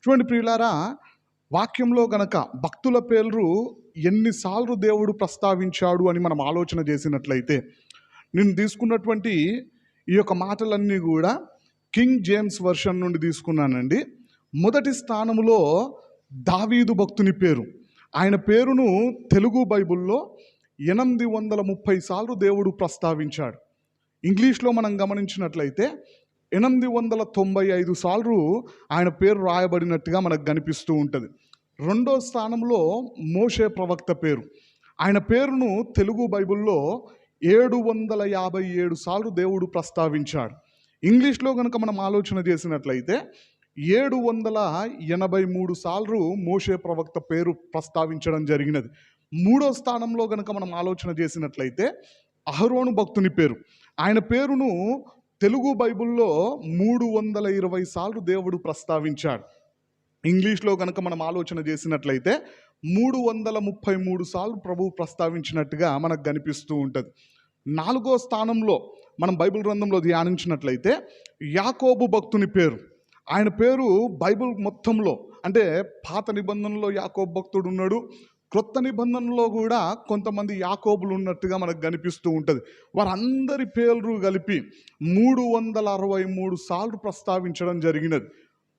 చూడండి ప్రియులారా వాక్యంలో గనక భక్తుల పేర్లు ఎన్నిసార్లు దేవుడు ప్రస్తావించాడు అని మనం ఆలోచన చేసినట్లయితే నేను తీసుకున్నటువంటి ఈ యొక్క మాటలన్నీ కూడా కింగ్ జేమ్స్ వర్షన్ నుండి తీసుకున్నానండి. మొదటి స్థానంలో దావీదు భక్తుని పేరు. ఆయన పేరును తెలుగు బైబిల్లో ఎనిమిది వందల ముప్పై సార్లు దేవుడు ప్రస్తావించాడు. ఇంగ్లీష్లో మనం గమనించినట్లయితే ఎనిమిది వందల తొంభై ఐదు సార్లు ఆయన పేరు రాయబడినట్టుగా మనకు కనిపిస్తూ ఉంటుంది. రెండో స్థానంలో మోషే ప్రవక్త పేరు. ఆయన పేరును తెలుగు బైబిల్లో ఏడు వందల యాభై ఏడు సార్లు దేవుడు ప్రస్తావించాడు. ఇంగ్లీష్లో కనుక మనం ఆలోచన చేసినట్లయితే ఏడు వందల ఎనభై మూడు సార్లు మోషే ప్రవక్త పేరు ప్రస్తావించడం జరిగినది. మూడో స్థానంలో కనుక మనం ఆలోచన చేసినట్లయితే అహరోను భక్తుని పేరు. ఆయన పేరును తెలుగు బైబిల్లో మూడు వందల ఇరవై సార్లు దేవుడు ప్రస్తావించాడు. ఇంగ్లీష్లో కనుక మనం ఆలోచన చేసినట్లయితే మూడు వందల ముప్పై మూడు సార్లు ప్రభువు ప్రస్తావించినట్టుగా మనకు కనిపిస్తూ ఉంటుంది. నాలుగో స్థానంలో మనం బైబిల్ గ్రంథంలో ధ్యానించినట్లయితే యాకోబు భక్తుని పేరు. ఆయన పేరు బైబిల్ మొత్తంలో అంటే పాత నిబంధనలో యాకోబు భక్తుడు ఉన్నాడు. క్రొత్త నిబంధనలో కూడా కొంతమంది యాకోబులు ఉన్నట్టుగా మనకు కనిపిస్తూ ఉంటుంది. వారందరి పేర్లు కలిపి మూడు వందల అరవై మూడు సార్లు ప్రస్తావించడం జరిగినది.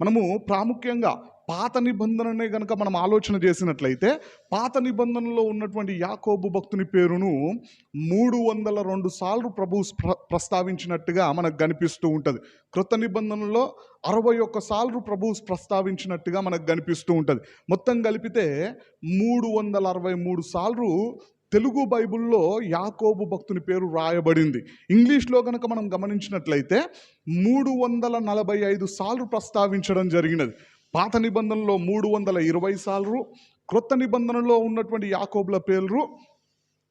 మనము ప్రాముఖ్యంగా పాత నిబంధననే కనుక మనం ఆలోచన చేసినట్లయితే పాత నిబంధనలో ఉన్నటువంటి యాకోబు భక్తుని పేరును మూడు వందల రెండు సార్లు ప్రభు ప్ర- ప్రస్తావించినట్టుగా మనకు కనిపిస్తూ ఉంటుంది. కృత నిబంధనలో అరవై ఒక్క సార్లు ప్రభు ప్రస్తావించినట్టుగా మనకు కనిపిస్తూ ఉంటుంది. మొత్తం కలిపితే మూడు వందల అరవై మూడు సార్లు తెలుగు బైబిల్లో యాకోబు భక్తుని పేరు రాయబడింది. ఇంగ్లీష్లో కనుక మనం గమనించినట్లయితే మూడు వందల నలభై ఐదు సార్లు ప్రస్తావించడం జరిగినది. పాత నిబంధనలో మూడు వందల ఇరవై సార్లు క్రొత్త నిబంధనలో ఉన్నటువంటి యాకోబుల పేర్లు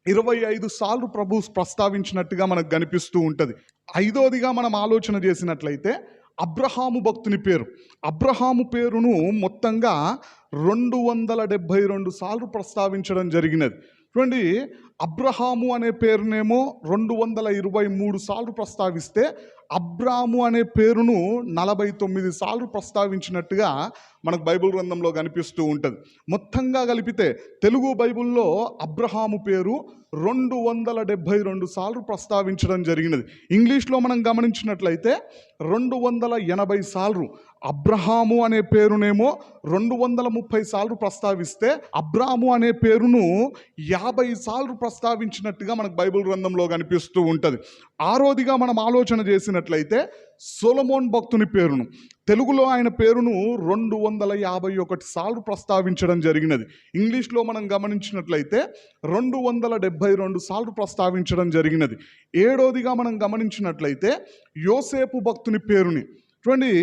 ఇరవై ఐదు సార్లు ప్రభు ప్రస్తావించినట్టుగా మనకు కనిపిస్తూ ఉంటుంది. ఐదోదిగా మనం ఆలోచన చేసినట్లయితే అబ్రహాము భక్తుని పేరు. అబ్రహాము పేరును మొత్తంగా రెండు వందల డెబ్భై రెండు సార్లు ప్రస్తావించడం జరిగినది. చూడండి అబ్రహాము అనే పేరునేమో రెండు వందల ఇరవై మూడు సార్లు ప్రస్తావిస్తే అబ్రాము అనే పేరును నలభై తొమ్మిది సార్లు ప్రస్తావించినట్టుగా మనకు బైబిల్ గ్రంథంలో కనిపిస్తూ ఉంటుంది. మొత్తంగా కలిపితే తెలుగు బైబిల్లో అబ్రహాము పేరు రెండు వందల డెబ్భై రెండు సార్లు ప్రస్తావించడం జరిగినది. ఇంగ్లీష్లో మనం గమనించినట్లయితే రెండు వందల ఎనభై సార్లు అబ్రహాము అనే పేరునేమో రెండు వందల ముప్పై సార్లు ప్రస్తావిస్తే అబ్రాము అనే పేరును యాభై సార్లు ప్రస్తావించినట్టుగా మనకు బైబిల్ గ్రంథంలో కనిపిస్తూ ఉంటుంది. ఆరోదిగా మనం ఆలోచన చేసినట్లయితే సొలమోన్ భక్తుని పేరును తెలుగులో ఆయన పేరును రెండు వందల యాభై ఒకటి సార్లు ప్రస్తావించడం జరిగినది. ఇంగ్లీష్లో మనం గమనించినట్లయితే రెండు వందల డెబ్భై రెండు సార్లు ప్రస్తావించడం జరిగినది. ఏడోదిగా మనం గమనించినట్లయితే యోసేపు భక్తుని పేరుని చూడండి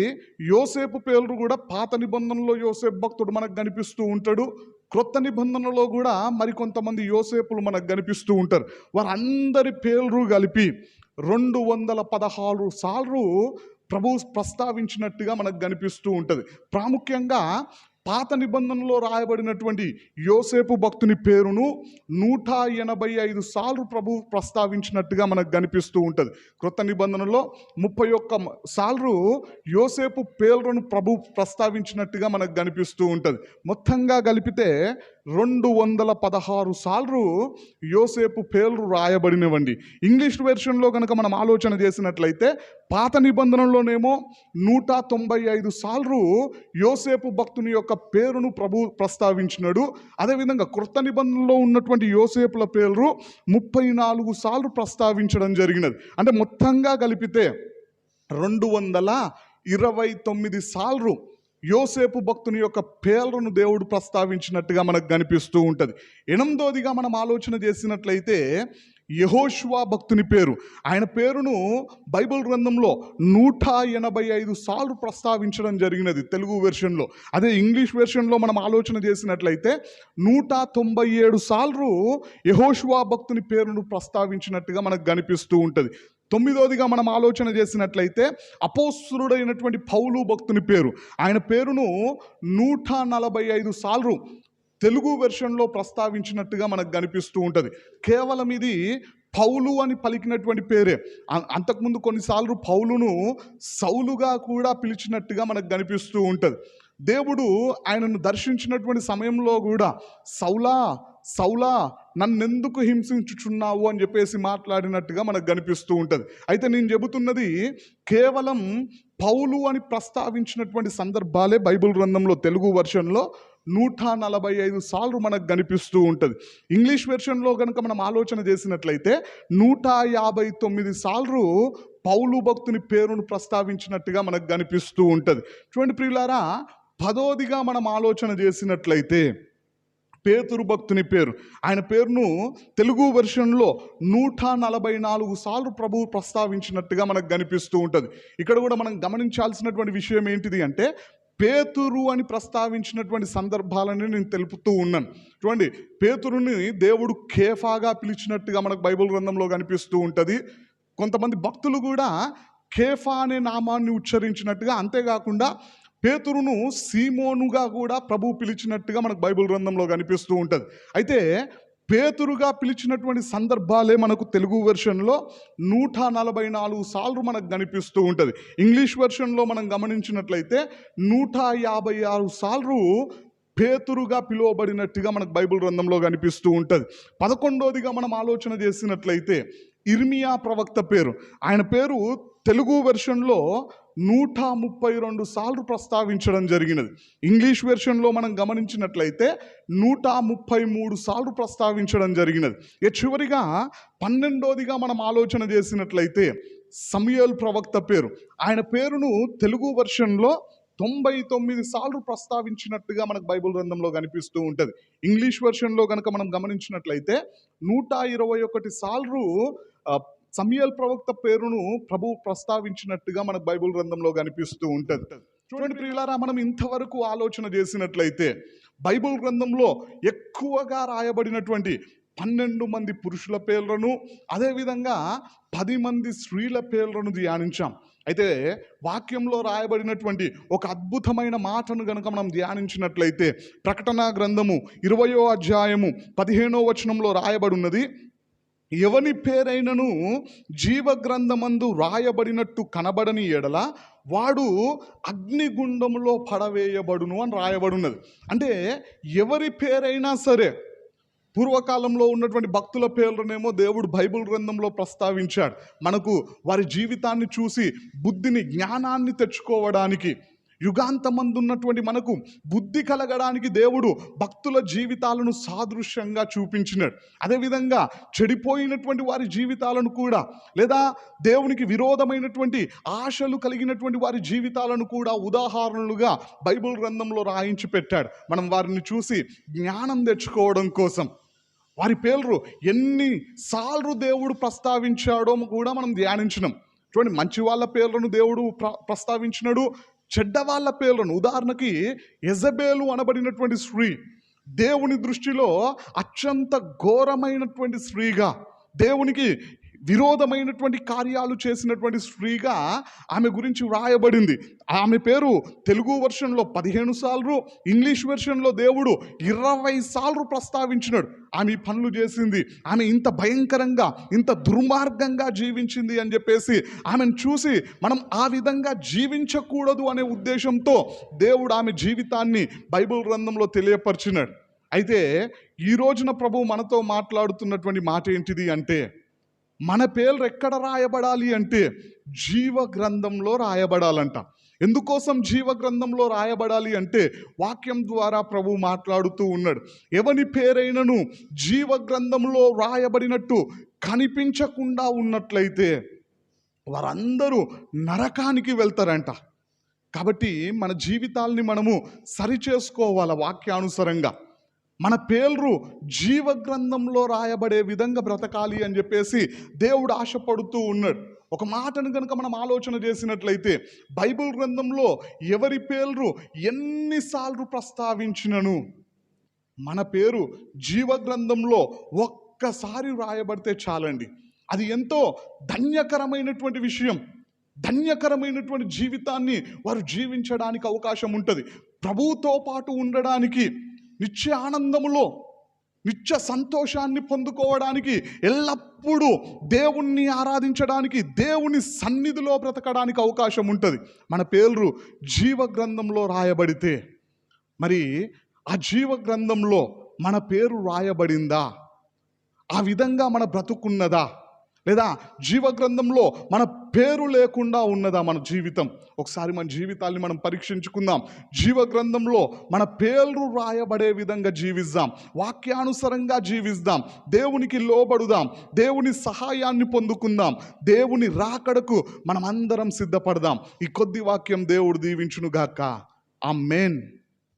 యోసేపు పేరు కూడా పాత నిబంధనలో యోసేపు భక్తుడు మనకు కనిపిస్తూ ఉంటాడు. క్రొత్త నిబంధనలో కూడా మరికొంతమంది యోసేపులు మనకు కనిపిస్తూ ఉంటారు. వారందరి పేర్లు కలిపి రెండు వందల పదహారు సార్లు ప్రభు ప్రస్తావించినట్టుగా మనకు కనిపిస్తూ ఉంటుంది. ప్రాముఖ్యంగా పాత నిబంధనలో రాయబడినటువంటి యోసేపు భక్తుని పేరును నూట ఎనభై ఐదు సార్లు ప్రభు ప్రస్తావించినట్టుగా మనకు కనిపిస్తూ ఉంటుంది. క్రొత్త నిబంధనలో ముప్పై ఒక్క సార్లు యోసేపు పేర్లను ప్రభు ప్రస్తావించినట్టుగా మనకు కనిపిస్తూ ఉంటుంది. మొత్తంగా కలిపితే రెండు వందల పదహారు సార్లు యోసేపు పేర్లు రాయబడినవండి. ఇంగ్లీష్ వెర్షన్లో కనుక మనం ఆలోచన చేసినట్లయితే పాత నిబంధనలోనేమో నూట తొంభై ఐదు సార్లు యోసేపు భక్తుని యొక్క పేరును ప్రభు ప్రస్తావించినాడు. అదేవిధంగా క్రొత్త నిబంధనలో ఉన్నటువంటి యోసేపుల పేర్లు ముప్పై నాలుగు సార్లు ప్రస్తావించడం జరిగినది. అంటే మొత్తంగా కలిపితే రెండు వందల ఇరవై తొమ్మిది సార్లు యోసేపు భక్తుని యొక్క పేర్లను దేవుడు ప్రస్తావించినట్టుగా మనకు కనిపిస్తూ ఉంటుంది. ఎనిమిదోదిగా మనం ఆలోచన చేసినట్లయితే యహోష్వా భక్తుని పేరు. ఆయన పేరును బైబిల్ గ్రంథంలో నూట ఎనభై ఐదు సార్లు ప్రస్తావించడం జరిగినది తెలుగు వెర్షన్లో. అదే ఇంగ్లీష్ వెర్షన్లో మనం ఆలోచన చేసినట్లయితే నూట తొంభై ఏడు సార్లు యహోష్వా భక్తుని పేరును ప్రస్తావించినట్టుగా మనకు కనిపిస్తూ ఉంటుంది. తొమ్మిదోదిగా మనం ఆలోచన చేసినట్లయితే అపోస్తుడైనటువంటి పౌలు భక్తుని పేరు. ఆయన పేరును నూట నలభై ఐదు సార్లు తెలుగు వెర్షన్లో ప్రస్తావించినట్టుగా మనకు కనిపిస్తూ ఉంటుంది. కేవలం ఇది పౌలు అని పలికినటువంటి పేరే. అంతకుముందు కొన్నిసార్లు పౌలును సౌలుగా కూడా పిలిచినట్టుగా మనకు కనిపిస్తూ ఉంటుంది. దేవుడు ఆయనను దర్శించినటువంటి సమయంలో కూడా సౌలా సౌలా నన్నెందుకు హింసించుచున్నావు అని చెప్పేసి మాట్లాడినట్టుగా మనకు కనిపిస్తూ ఉంటుంది. అయితే నేను చెబుతున్నది కేవలం పౌలు అని ప్రస్తావించినటువంటి సందర్భాలే బైబిల్ గ్రంథంలో తెలుగు వర్షన్లో నూట నలభై ఐదు సార్లు మనకు కనిపిస్తూ ఉంటుంది. ఇంగ్లీష్ వెర్షన్లో కనుక మనం ఆలోచన చేసినట్లయితే నూట యాభై తొమ్మిది సార్లు పౌలు భక్తుని పేరును ప్రస్తావించినట్టుగా మనకు కనిపిస్తూ ఉంటుంది. చూడండి ప్రియులారా పదోదిగా మనం ఆలోచన చేసినట్లయితే పేతురు భక్తుని పేరు. ఆయన పేరును తెలుగు వెర్షన్లో నూట నలభై నాలుగు సార్లు ప్రభువు ప్రస్తావించినట్టుగా మనకు కనిపిస్తూ ఉంటుంది. ఇక్కడ కూడా మనం గమనించాల్సినటువంటి విషయం ఏంటిది అంటే పేతురు అని ప్రస్తావించినటువంటి సందర్భాలని నేను తెలుపుతూ ఉన్నాను. చూడండి పేతురుని దేవుడు కేఫాగా పిలిచినట్టుగా మనకు బైబిల్ గ్రంథంలో కనిపిస్తూ ఉంటుంది. కొంతమంది భక్తులు కూడా కేఫా అనే నామాన్ని ఉచ్చరించినట్టుగా అంతేకాకుండా పేతురును సీమోనుగా కూడా ప్రభు పిలిచినట్టుగా మనకు బైబిల్ గ్రంథంలో కనిపిస్తూ ఉంటుంది. అయితే పేతురుగా పిలిచినటువంటి సందర్భాలే మనకు తెలుగు వెర్షన్లో నూట నలభై నాలుగు సార్లు మనకు కనిపిస్తూ ఉంటుంది. ఇంగ్లీష్ వెర్షన్లో మనం గమనించినట్లయితే నూట యాభై ఆరు సార్లు పేతురుగా పిలువబడినట్టుగా మనకు బైబిల్ గ్రంథంలో కనిపిస్తూ ఉంటుంది. పదకొండోదిగా మనం ఆలోచన చేసినట్లయితే ఇర్మియా ప్రవక్త పేరు. ఆయన పేరు తెలుగు వెర్షన్లో నూట ముప్పై రెండు సార్లు ప్రస్తావించడం జరిగినది. ఇంగ్లీష్ వెర్షన్లో మనం గమనించినట్లయితే నూట ముప్పై మూడు సార్లు ప్రస్తావించడం జరిగినది. ఇక చివరిగా పన్నెండోదిగా మనం ఆలోచన చేసినట్లయితే సమయల్ ప్రవక్త పేరు. ఆయన పేరును తెలుగు వెర్షన్లో తొంభై తొమ్మిది సార్లు ప్రస్తావించినట్టుగా మనకు బైబిల్ గ్రంథంలో కనిపిస్తూ ఉంటుంది. ఇంగ్లీష్ వెర్షన్లో కనుక మనం గమనించినట్లయితే నూట ఇరవై ఒకటి సార్లు సమయల్ ప్రవక్త పేరును ప్రభు ప్రస్తావించినట్టుగా మనకు బైబుల్ గ్రంథంలో కనిపిస్తూ ఉంటుంది. చూడండి ప్రియులారా మనం ఇంతవరకు ఆలోచన చేసినట్లయితే బైబిల్ గ్రంథంలో ఎక్కువగా రాయబడినటువంటి పన్నెండు మంది పురుషుల పేర్లను అదేవిధంగా పది మంది స్త్రీల పేర్లను ధ్యానించాం. అయితే వాక్యంలో రాయబడినటువంటి ఒక అద్భుతమైన మాటను గనుక మనం ధ్యానించినట్లయితే ప్రకటన గ్రంథము ఇరవయో అధ్యాయము పదిహేనో వచనంలో రాయబడి ఉన్నది ఎవని పేరైనను జీవగ్రంథమందు రాయబడినట్టు కనబడని ఎడల వాడు అగ్నిగుండంలో పడవేయబడును అని రాయబడున్నది. అంటే ఎవరి పేరైనా సరే పూర్వకాలంలో ఉన్నటువంటి భక్తుల పేర్లనేమో దేవుడు బైబిల్ గ్రంథంలో ప్రస్తావించాడు. మనకు వారి జీవితాన్ని చూసి బుద్ధిని జ్ఞానాన్ని తెచ్చుకోవడానికి యుగాంతమందున్నటువంటి మనకు బుద్ధి కలగడానికి దేవుడు భక్తుల జీవితాలను సాదృశ్యంగా చూపించినాడు. అదేవిధంగా చెడిపోయినటువంటి వారి జీవితాలను కూడా లేదా దేవునికి విరోధమైనటువంటి ఆశలు కలిగినటువంటి వారి జీవితాలను కూడా ఉదాహరణలుగా బైబిల్ గ్రంథంలో రాయించి పెట్టాడు. మనం వారిని చూసి జ్ఞానం తెచ్చుకోవడం కోసం. వారి పేర్లు ఎన్ని సార్లు దేవుడు ప్రస్తావించాడో కూడా మనం ధ్యానించినాం. చూడండి మంచి వాళ్ళ పేర్లను దేవుడు ప్ర ప్రస్తావించినాడు. చెడ్డ వాళ్ళ పేర్లను. ఉదాహరణకి ఎజబేలు అనబడినటువంటి స్త్రీ దేవుని దృష్టిలో అత్యంత ఘోరమైనటువంటి స్త్రీగా దేవునికి విరోధమైనటువంటి కార్యాలు చేసినటువంటి స్త్రీగా ఆమె గురించి వ్రాయబడింది. ఆమె పేరు తెలుగు వెర్షన్లో పదిహేను సార్లు ఇంగ్లీష్ వెర్షన్లో దేవుడు ఇరవై సార్లు ప్రస్తావించినాడు. ఆమె ఈ పనులు చేసింది. ఆమె ఇంత భయంకరంగా ఇంత దుర్మార్గంగా జీవించింది అని చెప్పేసి ఆమెను చూసి మనం ఆ విధంగా జీవించకూడదు అనే ఉద్దేశంతో దేవుడు ఆమె జీవితాన్ని బైబిల్ గ్రంథంలో తెలియపరిచినాడు. అయితే ఈ రోజున ప్రభు మనతో మాట్లాడుతున్నటువంటి మాట ఏంటిది అంటే మన పేర్లు ఎక్కడ రాయబడాలి అంటే జీవ గ్రంథంలో రాయబడాలంట. ఎందుకోసం జీవ గ్రంథంలో రాయబడాలి అంటే వాక్యం ద్వారా ప్రభు మాట్లాడుతూ ఉన్నాడు. ఎవని పేరైనను జీవ గ్రంథంలో రాయబడినట్టు కనిపించకుండా ఉన్నట్లయితే వారందరూ నరకానికి వెళ్తారంట. కాబట్టి మన జీవితాల్ని మనము సరిచేసుకోవాలి వాక్యానుసారంగా. మన పేర్లు జీవ గ్రంథంలో రాయబడే విధంగా బ్రతకాలి అని చెప్పేసి దేవుడు ఆశపడుతూ ఉన్నాడు. ఒక మాటను కనుక మనం ఆలోచన చేసినట్లయితే బైబిల్ గ్రంథంలో ఎవరి పేర్లు ఎన్నిసార్లు ప్రస్తావించినను? మన పేరు జీవ గ్రంథంలో ఒక్కసారి రాయబడితే చాలండి. అది ఎంతో ధన్యకరమైనటువంటి విషయం. ధన్యకరమైనటువంటి జీవితాన్ని వారు జీవించడానికి అవకాశం ఉంటుంది. ప్రభువుతో పాటు ఉండడానికి నిత్య ఆనందములో నిత్య సంతోషాన్ని పొందుకోవడానికి ఎల్లప్పుడూ దేవుణ్ణి ఆరాధించడానికి దేవుని సన్నిధిలో బ్రతకడానికి అవకాశం ఉంటుంది. మన పేర్లు జీవ గ్రంథంలో రాయబడితే మరి ఆ జీవ గ్రంథంలో మన పేరు రాయబడిందా? ఆ విధంగా మన బ్రతుకున్నదా? లేదా జీవ గ్రంథంలో మన పేరు లేకుండా ఉన్నదా మన జీవితం? ఒకసారి మన జీవితాల్ని మనం పరీక్షించుకుందాం. జీవ గ్రంథంలో మన పేర్లు రాయబడే విధంగా జీవిద్దాం. వాక్యానుసరంగా జీవిద్దాం. దేవునికి లోబడుదాం. దేవుని సహాయాన్ని పొందుకుందాం. దేవుని రాకడకు మనం అందరం సిద్ధపడదాం. ఈ కొద్ది వాక్యం దేవుడు దీవించునుగాక. ఆ మెయిన్